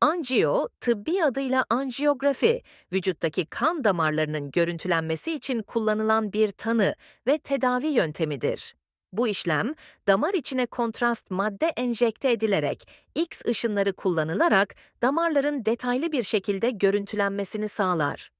Anjiyo, tıbbi adıyla anjiyografi, vücuttaki kan damarlarının görüntülenmesi için kullanılan bir tanı ve tedavi yöntemidir. Bu işlem, damar içine kontrast madde enjekte edilerek, X ışınları kullanılarak damarların detaylı bir şekilde görüntülenmesini sağlar.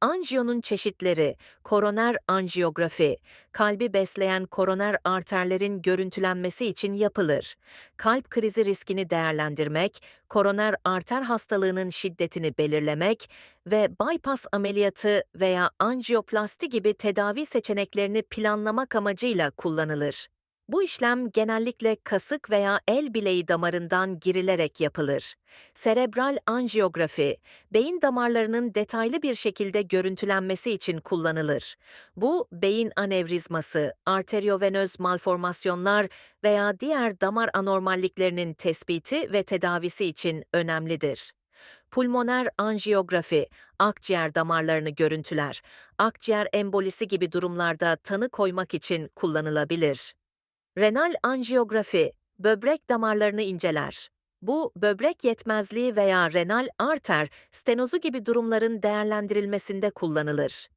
Anjiyonun çeşitleri, koroner anjiyografi, kalbi besleyen koroner arterlerin görüntülenmesi için yapılır. Kalp krizi riskini değerlendirmek, koroner arter hastalığının şiddetini belirlemek ve bypass ameliyatı veya anjiyoplasti gibi tedavi seçeneklerini planlamak amacıyla kullanılır. Bu işlem genellikle kasık veya el bileği damarından girilerek yapılır. Serebral anjiyografi, beyin damarlarının detaylı bir şekilde görüntülenmesi için kullanılır. Bu, beyin anevrizması, arteriovenöz malformasyonlar veya diğer damar anormalliklerinin tespiti ve tedavisi için önemlidir. Pulmoner anjiyografi, akciğer damarlarını görüntüler. Akciğer embolisi gibi durumlarda tanı koymak için kullanılabilir. Renal anjiyografi, böbrek damarlarını inceler. Bu, böbrek yetmezliği veya renal arter stenozu gibi durumların değerlendirilmesinde kullanılır.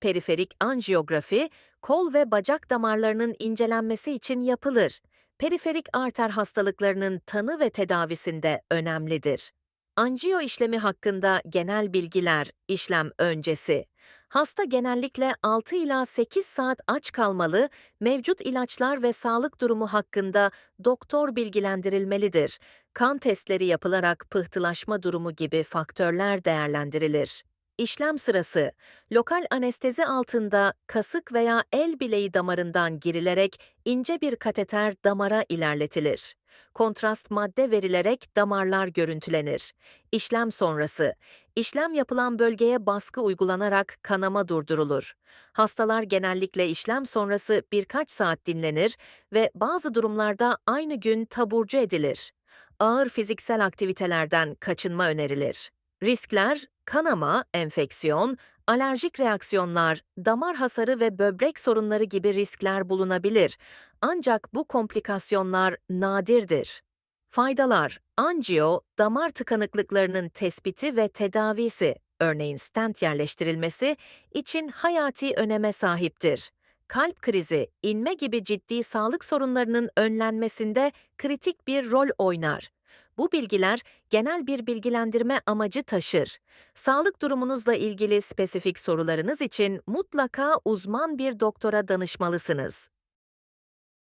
Periferik anjiyografi, kol ve bacak damarlarının incelenmesi için yapılır. Periferik arter hastalıklarının tanı ve tedavisinde önemlidir. Anjiyo işlemi hakkında genel bilgiler, işlem öncesi. Hasta genellikle 6 ila 8 saat aç kalmalı, mevcut ilaçlar ve sağlık durumu hakkında doktor bilgilendirilmelidir. Kan testleri yapılarak pıhtılaşma durumu gibi faktörler değerlendirilir. İşlem sırası, lokal anestezi altında kasık veya el bileği damarından girilerek ince bir kateter damara ilerletilir. Kontrast madde verilerek damarlar görüntülenir. İşlem sonrası, işlem yapılan bölgeye baskı uygulanarak kanama durdurulur. Hastalar genellikle işlem sonrası birkaç saat dinlenir ve bazı durumlarda aynı gün taburcu edilir. Ağır fiziksel aktivitelerden kaçınma önerilir. Riskler, kanama, enfeksiyon, alerjik reaksiyonlar, damar hasarı ve böbrek sorunları gibi riskler bulunabilir. Ancak bu komplikasyonlar nadirdir. Faydalar, anjiyo, damar tıkanıklıklarının tespiti ve tedavisi, örneğin stent yerleştirilmesi için hayati öneme sahiptir. Kalp krizi, inme gibi ciddi sağlık sorunlarının önlenmesinde kritik bir rol oynar. Bu bilgiler genel bir bilgilendirme amacı taşır. Sağlık durumunuzla ilgili spesifik sorularınız için mutlaka uzman bir doktora danışmalısınız.